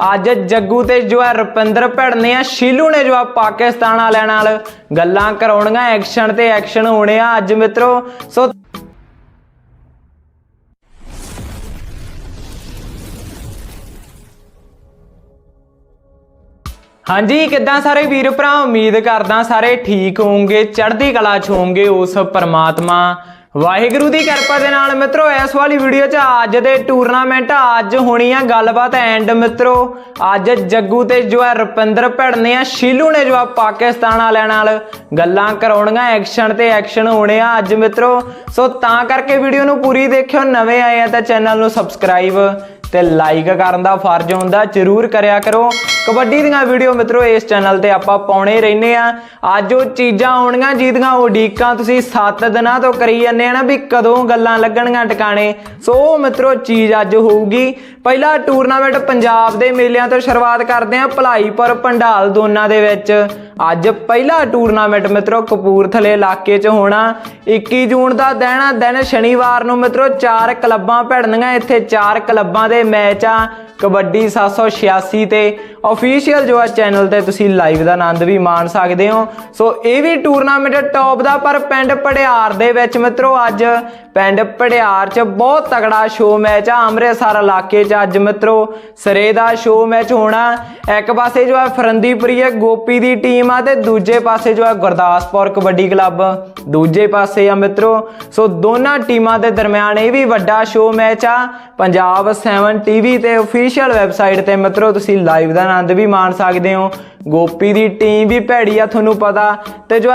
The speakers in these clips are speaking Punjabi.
ਅੱਜ ਜੱਗੂ ਤੇ ਜੋ ਹੈ ਰੁਪਿੰਦਰ ਭਿੜਨੇ ਆ, ਸ਼ੀਲੂ ਨੇ ਜੋ ਆ ਪਾਕਿਸਤਾਨ ਵਾਲਿਆਂ ਨਾਲ ਗੱਲਾਂ ਕਰਾਉਣੀਆਂ ਐਕਸ਼ਨ ਤੇ ਐਕਸ਼ਨ ਹੋਣੇ ਆ ਅੱਜ ਮਿੱਤਰੋ। ਸੋ ਹਾਂਜੀ, ਕਿੱਦਾਂ ਸਾਰੇ ਵੀਰ ਭਰਾ? ਉਮੀਦ ਕਰਦਾ ਸਾਰੇ ਠੀਕ ਹੋਵੋਗੇ, ਚੜ੍ਹਦੀ ਕਲਾ ਚ ਹੋਵੋਗੇ ਉਸ ਪਰਮਾਤਮਾ। ਵਾਹਿਗੁਰੂ ਦੀ ਕਿਰਪਾ ਦੇ ਨਾਲ ਮਿੱਤਰੋ, ਇਸ ਵਾਲੀ ਵੀਡੀਓ 'ਚ ਅੱਜ ਦੇ ਟੂਰਨਾਮੈਂਟ ਅੱਜ ਹੋਣੀ ਆ ਗੱਲਬਾਤ ਐਂਡ ਮਿੱਤਰੋ। ਅੱਜ ਜੱਗੂ ਤੇ ਜੋ ਹੈ ਰੁਪਿੰਦਰ ਭਿੜਨੇ ਆ, ਸ਼ੀਲੂ ਨੇ ਜੋ ਆ ਪਾਕਿਸਤਾਨ ਵਾਲਿਆਂ ਨਾਲ ਗੱਲਾਂ ਕਰਾਉਣੀਆਂ ਐਕਸ਼ਨ ਤੇ ਐਕਸ਼ਨ ਹੋਣੇ ਆ ਅੱਜ ਮਿੱਤਰੋ। ਸੋ ਤਾਂ ਕਰਕੇ ਵੀਡੀਓ ਨੂੰ ਪੂਰੀ ਦੇਖਿਓ, ਨਵੇਂ ਆਏ ਆ ਤਾਂ ਚੈਨਲ ਨੂੰ ਸਬਸਕ੍ਰਾਈਬ ਤੇ ਲਾਈਕ ਕਰਨ ਦਾ ਫਰਜ਼ ਹੁੰਦਾ, ਜਰੂਰ ਕਰਿਆ ਕਰੋ। ਕਬੱਡੀ ਦੀਆਂ ਵੀਡੀਓ ਮਿੱਤਰੋ, ਇਸ ਚੈਨਲ ਤੇ ਆਪਾਂ ਪਾਉਣੇ ਰਹਿੰਦੇ ਆ ਅੱਜ ਉਹ ਚੀਜ਼ਾਂ ਆਉਣੀਆਂ ਜਿਹਦੀਆਂ ਉਡੀਕਾਂ ਤੁਸੀਂ 7 ਦਿਨਾਂ ਤੋਂ ਕਰੀ ਜਾਂਦੇ ਆ ਨਾ ਵੀ ਕਦੋਂ ਗੱਲਾਂ ਲੱਗਣਗੀਆਂ ਟਿਕਾਣੇ। ਸੋ ਉਹ ਮਿੱਤਰੋ, ਚੀਜ਼ ਅੱਜ ਹੋਊਗੀ। ਪਹਿਲਾ ਟੂਰਨਾਮੈਂਟ ਪੰਜਾਬ ਦੇ ਮੇਲਿਆਂ ਤੋਂ ਸ਼ੁਰੂਆਤ ਕਰਦੇ ਆ ਭਲਾਈਪੁਰ, ਪੰਡਾਲ ਦੋਨਾਂ ਦੇ ਵਿੱਚ। ਅੱਜ ਪਹਿਲਾ ਟੂਰਨਾਮੈਂਟ ਮਿੱਤਰੋ, ਕਪੂਰਥਲੇ ਇਲਾਕੇ 'ਚ ਹੋਣਾ। 21 ਜੂਨ ਦਾ ਦਿਨ ਆ, ਦਿਨ ਸ਼ਨੀਵਾਰ ਨੂੰ ਮਿੱਤਰੋ, ਚਾਰ ਕਲੱਬਾਂ ਭਿੜਨੀਆਂ ਇੱਥੇ ਚਾਰ ਕਲੱਬਾਂ ਦੇ ਮੈਚ ਆ। ਕਬੱਡੀ 786 ਤੇ ਅਫੀਸ਼ੀਅਲ ਜੋ ਆ ਚੈਨਲ ਤੇ ਤੁਸੀਂ ਲਾਈਵ ਦਾ ਆਨੰਦ ਵੀ ਮਾਣ ਸਕਦੇ ਹੋ। ਸੋ ਇਹ ਵੀ ਟੂਰਨਾਮੈਂਟ ਟੌਪ ਦਾ, ਪਰ ਪਿੰਡ ਪੜਿਆਰ ਦੇ ਵਿੱਚ ਮਿੱਤਰੋ ਅੱਜ ਪਿੰਡ ਪੜਿਆਰ 'ਚ ਬਹੁਤ ਤਗੜਾ ਸ਼ੋਅ ਮੈਚ ਆ। ਅੰਮ੍ਰਿਤਸਰ ਇਲਾਕੇ 'ਚ ਅੱਜ ਮਿੱਤਰੋ ਸਰੇ ਦਾ ਸ਼ੋਅ ਮੈਚ ਹੋਣਾ। ਇੱਕ ਪਾਸੇ ਜੋ ਹੈ ਫਰੰਦੀਪੁਰੀ ਹੈ ਗੋਪੀ ਦੀ ਟੀਮ ਆ ਤੇ ਦੂਜੇ ਪਾਸੇ ਜੋ ਹੈ ਗੁਰਦਾਸਪੁਰ ਕਬੱਡੀ ਕਲੱਬ ਦੂਜੇ ਪਾਸੇ ਆ ਮਿੱਤਰੋ, ਸੋ ਦੋਨਾਂ ਟੀਮਾਂ ਦੇ ਦਰਮਿਆਨ ਇਹ ਵੀ ਵੱਡਾ ਸ਼ੋਅ ਮੈਚ ਆ। ਪੰਜਾਬ 7 ਟੀਵੀ ਤੇ ਅਫੀਸ਼ੀਅਲ ਵੈਬਸਾਈਟ ਤੇ ਮਿੱਤਰੋ, ਤੁਸੀਂ ਲਾਈਵ ਦਾ ਆਨੰਦ ਵੀ ਮਾਣ ਸਕਦੇ ਹੋ। ਗੋਪੀ ਦੀ ਟੀਮ ਵੀ ਭੈੜੀ ਆ, ਤੁਹਾਨੂੰ ਪਤਾ। ਤੇ ਜੋ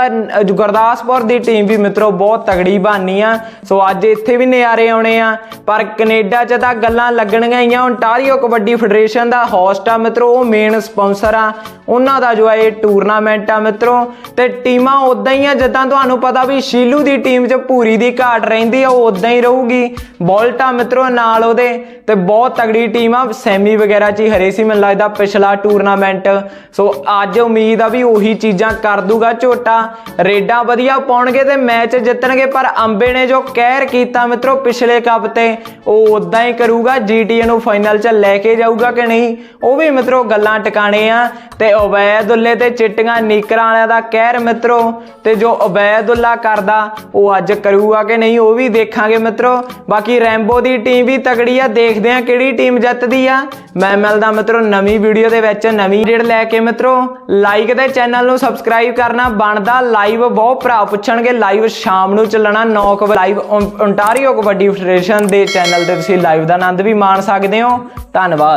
ਗੁਰਦਾਸਪੁਰ ਦੀ ਟੀਮ ਵੀ ਮਿੱਤਰੋ, ਬਹੁਤ ਤਗੜੀ ਬਾਨੀ ਆ। ਸੋ ਅੱਜ ਇੱਥੇ ਵੀ ਨਜ਼ਾਰੇ ਆਉਣੇ ਆ। ਪਰ ਕੈਨੇਡਾ 'ਚ ਤਾਂ ਗੱਲਾਂ ਲੱਗਣੀਆਂ ਹੀ ਆ। ਓਨਟਾਰੀਓ ਕਬੱਡੀ ਫੈਡਰੇਸ਼ਨ ਦਾ ਹੋਸਟ ਆ ਮਿੱਤਰੋ, ਉਹ ਮੇਨ ਸਪਾਂਸਰ ਆ। ਉਹਨਾਂ ਦਾ ਜੋ ਹੈ ਇਹ ਟੂਰਨਾਮੈਂਟ ਆ ਮਿੱਤਰੋ। ਤੇ ਟੀਮਾਂ ਉਦਾਂ ਹੀ ਆ, ਜਿੱਦਾਂ ਤੁਹਾਨੂੰ ਪਤਾ ਵੀ ਸ਼ੀਲੂ ਦੀ ਟੀਮ 'ਚ ਪੂਰੀ ਦੀ ਘਾਟ ਰਹਿੰਦੀ ਆ, ਉਹ ਉਦਾਂ ਹੀ ਰਹੂਗੀ। ਬੋਲਟ ਆ ਮਿੱਤਰੋ ਨਾਲ ਉਹਦੇ। ਤੇ ਬਹੁਤ ਤਗੜੀ ਟੀਮ ਆ। ਸੈਮੀ ਵਗੈਰਾ 'ਚ ਹੀ ਹਰੇ ਸੀ, ਮੈਨੂੰ ਲੱਗਦਾ ਪਿਛਲਾ ਟੂਰਨਾਮੈਂਟ ਸੋ ਅੱਜ ਉਮੀਦ ਆ ਵੀ ਉਹੀ ਚੀਜ਼ਾਂ ਕਰ ਦੂਗਾ ਝੋਟਾ। ਰੇਡਾਂ ਵਧੀਆ ਪਾਉਣਗੇ ਤੇ ਮੈਚ ਜਿੱਤਣਗੇ, ਪਰ ਅੰਬੇ ਨੇ ਜੋ ਕਹਿਰ ਕੀਤਾ ਮਿੱਤਰੋ ਪਿਛਲੇ ਕੱਪ ਤੇ, ਉਹ ਉਦਾਂ ਹੀ ਕਰੂਗਾ ਜੀਟੀਏ ਨੂੰ ਫਾਈਨਲ 'ਚ ਲੈ ਕੇ ਜਾਊਗਾ ਕਿ ਨਹੀਂ? ਉਹ ਵੀ ਮਿੱਤਰੋ ਗੱਲਾਂ ਟਿਕਾਣੇ ਆ। ਤੇ ਉਬੈਦੁੱਲੇ ਤੇ ਚਿੱਟੀਆਂ ਨੀਕਰਾਂ ਵਾਲਿਆਂ ਦਾ ਕਹਿਰ ਮਿੱਤਰੋ, ਤੇ ਜੋ ਉਬੈਦੁੱਲਾ ਕਰਦਾ, ਉਹ ਅੱਜ ਕਰੂਗਾ ਕਿ ਨਹੀਂ? ਉਹ ਵੀ ਦੇਖਾਂਗੇ ਮਿੱਤਰੋ। ਬਾਕੀ ਰੈਂਬੋ ਦੀ ਟੀਮ ਵੀ ਤਗੜੀ ਆ, ਦੇਖਦੇ ਆ ਕਿਹੜੀ ਟੀਮ ਜਿੱਤਦੀ ਆ। ਆ। ਮੈਂ ਮਿਲਦਾ ਮਿੱਤਰੋ ਨਵੀਂ ਵੀਡੀਓ ਦੇ ਵਿੱਚ, ਨਵੀਂ ਰੇਡ ਲੈ ਕੇ ਮਿੱਤਰੋ। ਲਾਈਕ ਤੇ ਚੈਨਲ ਨੂੰ ਸਬਸਕ੍ਰਾਈਬ ਕਰਨਾ। ਬਣਦਾ ਲਾਈਵ ਬਹੁਤ ਭਰਾ ਪੁੱਛਣਗੇ। ਲਾਈਵ ਸ਼ਾਮ ਨੂੰ ਚੱਲਣਾ 9 ਵਜੇ। ਲਾਈਵ ਓਨਟਾਰੀਓ ਕਬੱਡੀ ਫੈਡਰੇਸ਼ਨ ਦੇ ਚੈਨਲ ਤੇ ਤੁਸੀਂ ਲਾਈਵ ਦਾ ਆਨੰਦ ਵੀ ਮਾਣ ਸਕਦੇ ਹੋ। ਧੰਨਵਾਦ।